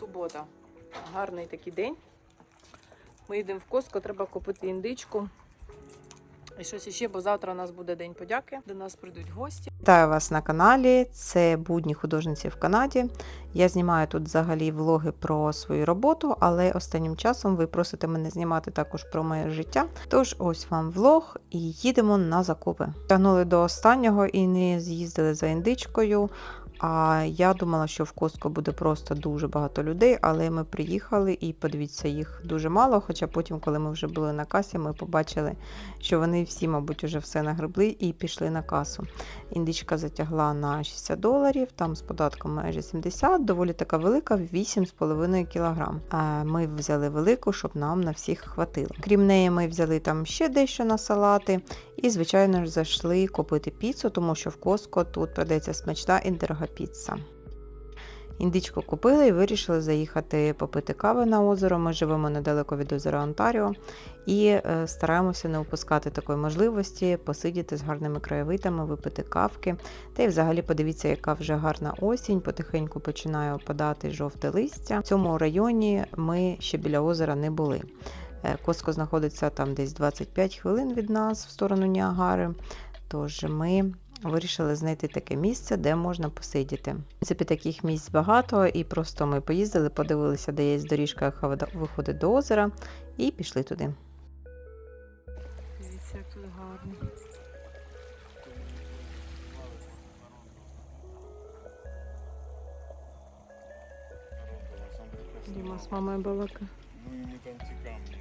субота. Гарний такий день. Ми йдемо в Коско, треба купити індичку. І щось іще, бо завтра у нас буде День подяки. До нас прийдуть гості. Вітаю вас на каналі. Це будні художниці в Канаді. Я знімаю тут взагалі влоги про свою роботу, але останнім часом ви просите мене знімати також про моє життя. Тож ось вам влог і їдемо на закупи. Тягнули до останнього і не з'їздили за індичкою. А я думала, що в Костко буде просто дуже багато людей, але ми приїхали і подивіться, їх дуже мало. Хоча потім, коли ми вже були на касі, ми побачили, що вони всі, мабуть, вже все нагребли і пішли на касу. Індичка затягла на 60 доларів, там з податком майже 70, доволі така велика, 8,5 кг. Ми взяли велику, щоб нам на всіх хватило. Крім неї, ми взяли там ще дещо на салати. І, звичайно ж, зайшли купити піцу, тому що в Коско тут продається смачна і дорога піца. Індичку купили і вирішили заїхати попити кави на озеро. Ми живемо недалеко від озера Онтаріо і е, стараємося не упускати такої можливості посидіти з гарними краєвидами, випити кавки. Та й взагалі подивіться, яка вже гарна осінь, потихеньку починає опадати жовте листя. В цьому районі ми ще біля озера не були. Е, Коско знаходиться там десь 25 хвилин від нас в сторону Ніагари. Тож ми вирішили знайти таке місце, де можна посидіти. В принципі, таких місць багато, і просто ми поїздили, подивилися, де є доріжка, яка виходить до озера, і пішли туди. Дивіться, як тут гарно. Діма з мамою балака. Ну йому там ці камні,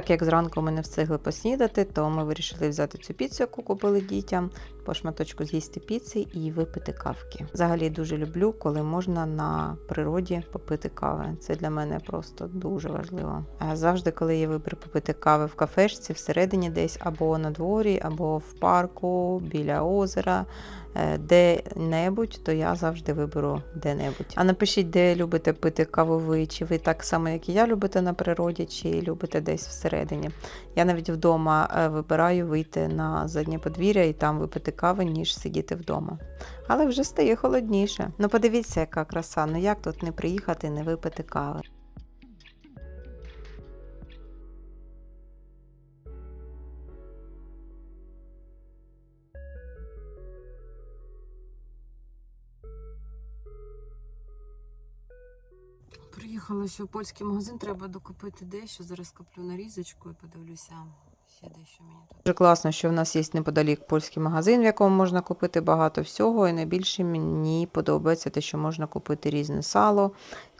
Так як зранку ми не встигли поснідати, то ми вирішили взяти цю піцу, яку купили дітям, по шматочку з'їсти піци і випити кавки. Взагалі дуже люблю, коли можна на природі попити кави. Це для мене просто дуже важливо. Завжди, коли є вибір попити кави в кафешці, всередині десь або на дворі, або в парку, біля озера. е, Де-небудь, то я завжди виберу де-небудь. А напишіть, де любите пити каву ви, чи ви так само, як і я, любите на природі, чи любите десь всередині. Я навіть вдома е, вибираю вийти на заднє подвір'я і там випити кави, ніж сидіти вдома. Але вже стає холодніше. Ну подивіться, яка краса. Ну як тут не приїхати, не випити кави. Приїхала ще в польський магазин, треба докупити дещо. Зараз куплю нарізочку і подивлюся. Дуже класно, що в нас є неподалік польський магазин, в якому можна купити багато всього. І найбільше мені подобається те, що можна купити різне сало,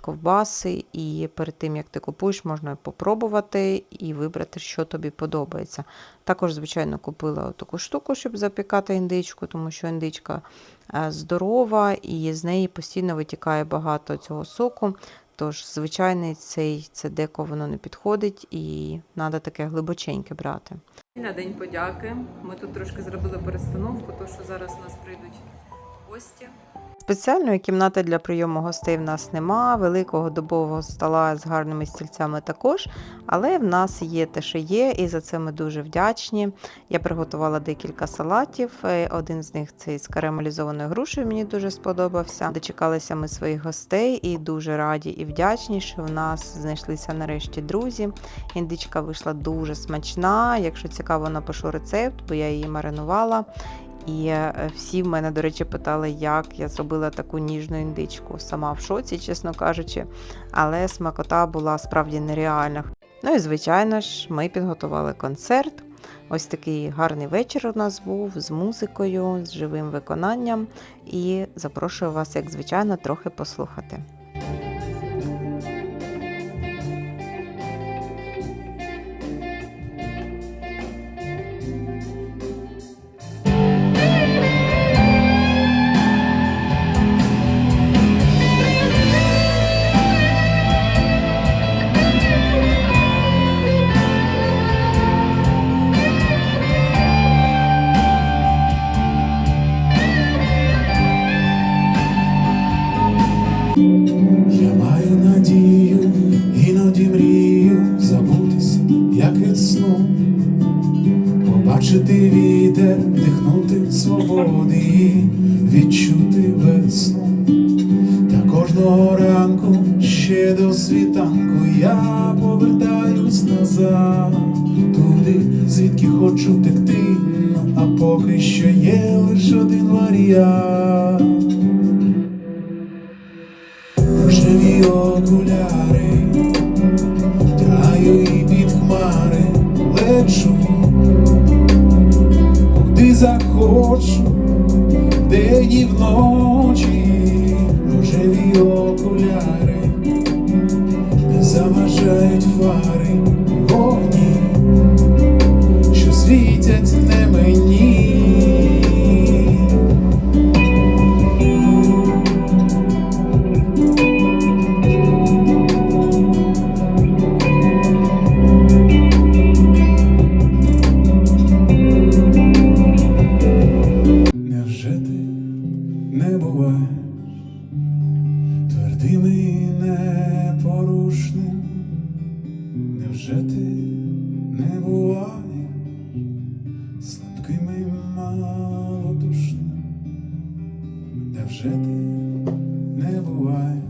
ковбаси. І перед тим, як ти купуєш, можна попробувати і вибрати, що тобі подобається. Також, звичайно, купила таку штуку, щоб запікати індичку, тому що індичка е, здорова і з неї постійно витікає багато цього соку. Тож, звичайний цей це деко воно не підходить і треба таке глибоченьке брати. На День подяки. Ми тут трошки зробили перестановку, тому що зараз у нас прийдуть гості. Спеціальної кімнати для прийому гостей в нас нема, великого дубового стола з гарними стільцями також, але в нас є те, що є, і за це ми дуже вдячні. Я приготувала декілька салатів. е, Один з них цей з карамелізованою грушею мені дуже сподобався. Дочекалися ми своїх гостей і дуже раді і вдячні, що в нас знайшлися нарешті друзі. Індичка вийшла дуже смачна. Якщо цікаво, напишу рецепт, бо я її маринувала. І е, всі в мене, до речі, питали, як я зробила таку ніжну індичку. Сама в шоці, чесно кажучи, але смакота була справді нереальна. Ну і звичайно ж, ми підготували концерт. Ось такий гарний вечір у нас був з музикою, з живим виконанням. І запрошую вас, як звичайно, трохи послухати. Вітер, дихнути свободи, відчути весну. Та кожного ранку ще до світанку я повертаюсь назад, туди, звідки хочу текти, а поки що є лише один варіант. you. Невже ти не буваєш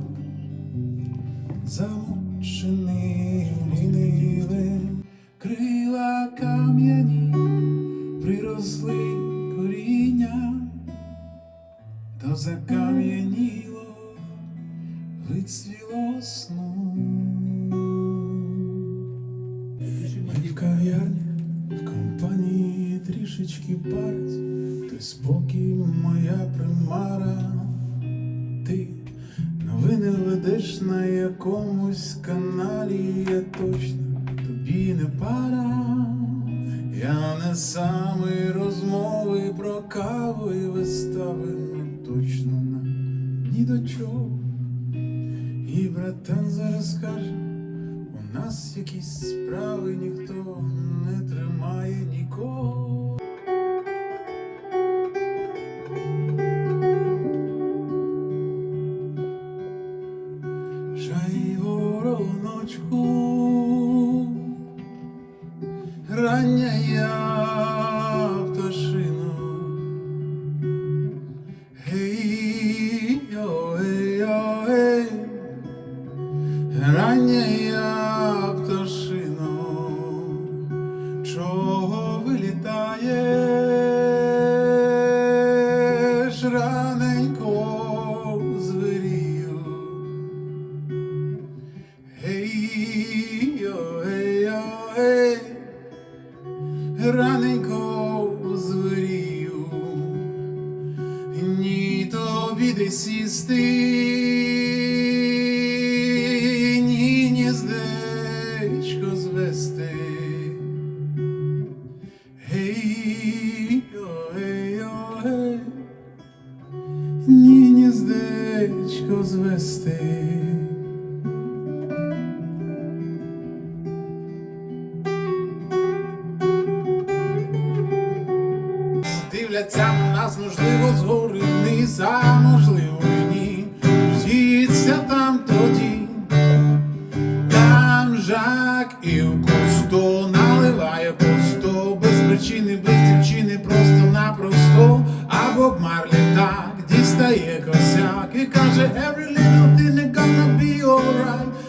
замученим лінивим крила кам'яні? приросли коріння, то закам'яніло, вицвіло сну. Мені в кав'ярні, в компанії трішечки парить, той спокій моя примара, ти новини ведеш на якомусь каналі, я точно тобі не пара. Я не самий розмови про каву і вистави, ну точно нам ні до чого. І братан зараз каже, у нас якісь справи ніхто не тримає нікого. Рання пташино, чого вилітаєш? Раненько звирію. Раненько звирію, ні тобі де сісти, звести. Дивляться на нас, можливо, згори вниз, а можливо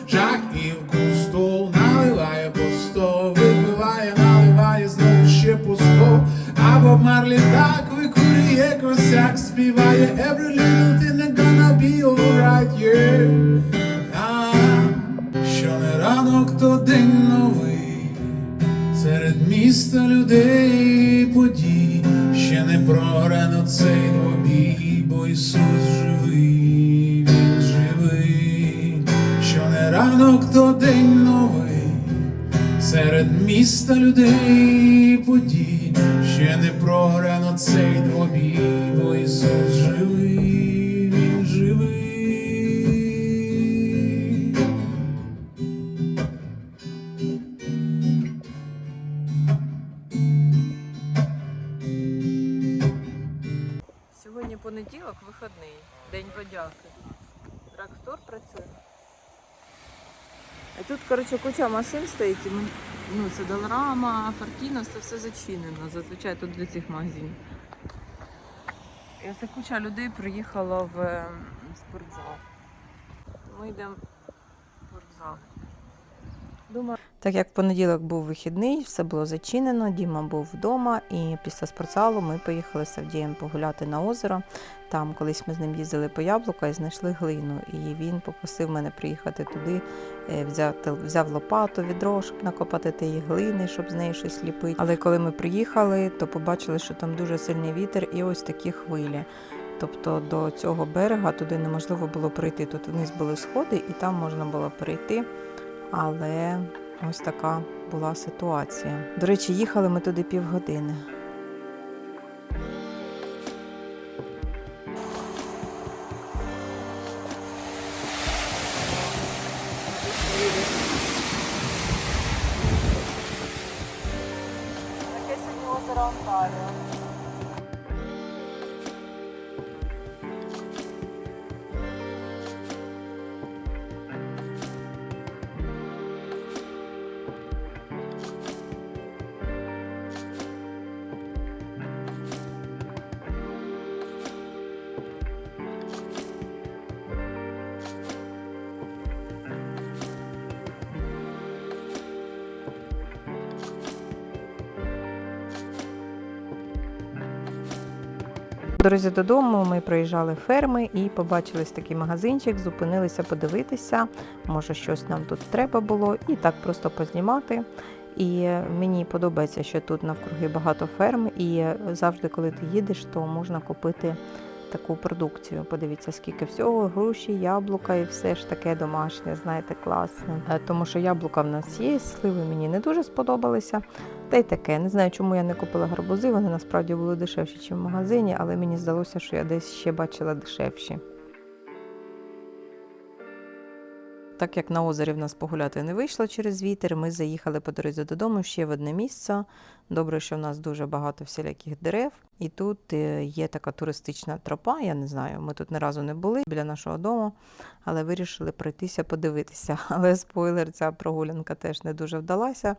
Жак і в кусто наливає пусто, випиває, наливає знову ще пусто, або б Марлі так викурює косяк, співає Every little thing gonna be alright, yeah. А, що не ранок, то день новий, серед міста людей подій, ще не програно цей двобій, бо Ісус живий, то день новий, серед міста людей подій, ще не програно цей двобій, бо Ісус живий, Він живий. Сьогодні понеділок, вихідний, день подяки. Драгстор працює. А тут, коротше, куча машин стоїть. Ну, це Долрама, Фортінос, це все зачинено. Зазвичай тут для цих магазинів. І ось куча людей приїхала в ем, спортзал. Ми йдемо в спортзал. Думаю, Так як в понеділок був вихідний, все було зачинено, Діма був вдома, і після спортзалу ми поїхали з Авдієм погуляти на озеро. Там колись ми з ним їздили по яблука і знайшли глину. І він попросив мене приїхати туди, е, взяти, взяв лопату, відро, щоб накопати тієї глини, щоб з неї щось ліпити. Але коли ми приїхали, то побачили, що там дуже сильний вітер і ось такі хвилі. Тобто до цього берега туди неможливо було прийти. Тут вниз були сходи, і там можна було перейти. Але ось така була ситуація. До речі, їхали ми туди півгодини. таке сьогодні. По дорозі додому ми проїжджали ферми і побачили такий магазинчик, зупинилися подивитися, може щось нам тут треба було, і так просто познімати. І мені подобається, що тут навкруги багато ферм, і завжди, коли ти їдеш, то можна купити таку продукцію. Подивіться, скільки всього, груші, яблука і все ж таке домашнє, знаєте, класне. Е, Тому що яблука в нас є, сливи мені не дуже сподобалися. Та й таке. Не знаю, чому я не купила гарбузи. Вони насправді були дешевші, ніж в магазині, але мені здалося, що я десь ще бачила дешевші. Так як на озері в нас погуляти не вийшло через вітер, ми заїхали по дорозі додому ще в одне місце. Добре, що в нас дуже багато всіляких дерев, і тут е, є така туристична тропа. Я не знаю, ми тут ні разу не були біля нашого дому, але вирішили пройтися подивитися. Але спойлер, ця прогулянка теж не дуже вдалася,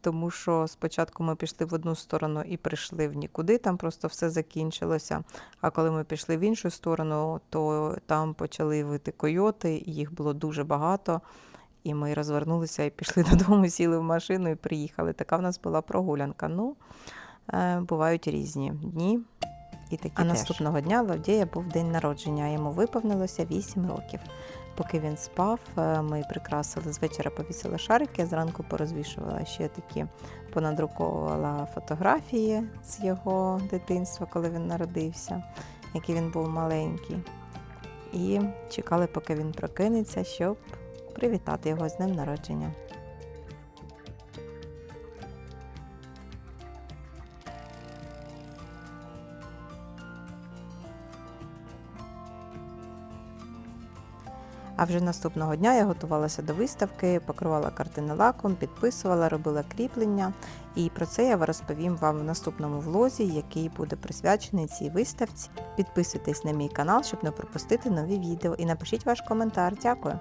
тому що спочатку ми пішли в одну сторону і прийшли в нікуди, там просто все закінчилося. А коли ми пішли в іншу сторону, то там почали вити койоти, їх було дуже багато. І ми розвернулися і пішли додому, сіли в машину і приїхали. Така в нас була прогулянка. Ну, е, бувають різні дні. І такі а теж. наступного дня в Авдія був день народження, йому виповнилося 8 років. Поки він спав, е, ми прикрасили з вечора повісили шарики, зранку порозвішувала ще такі, понадруковувала фотографії з його дитинства, коли він народився, який він був маленький. І чекали, поки він прокинеться, щоб привітати його з днем народження. А вже наступного дня я готувалася до виставки, покривала картини лаком, підписувала, робила кріплення. І про це я розповім вам в наступному влозі, який буде присвячений цій виставці. Підписуйтесь на мій канал, щоб не пропустити нові відео. І напишіть ваш коментар. Дякую!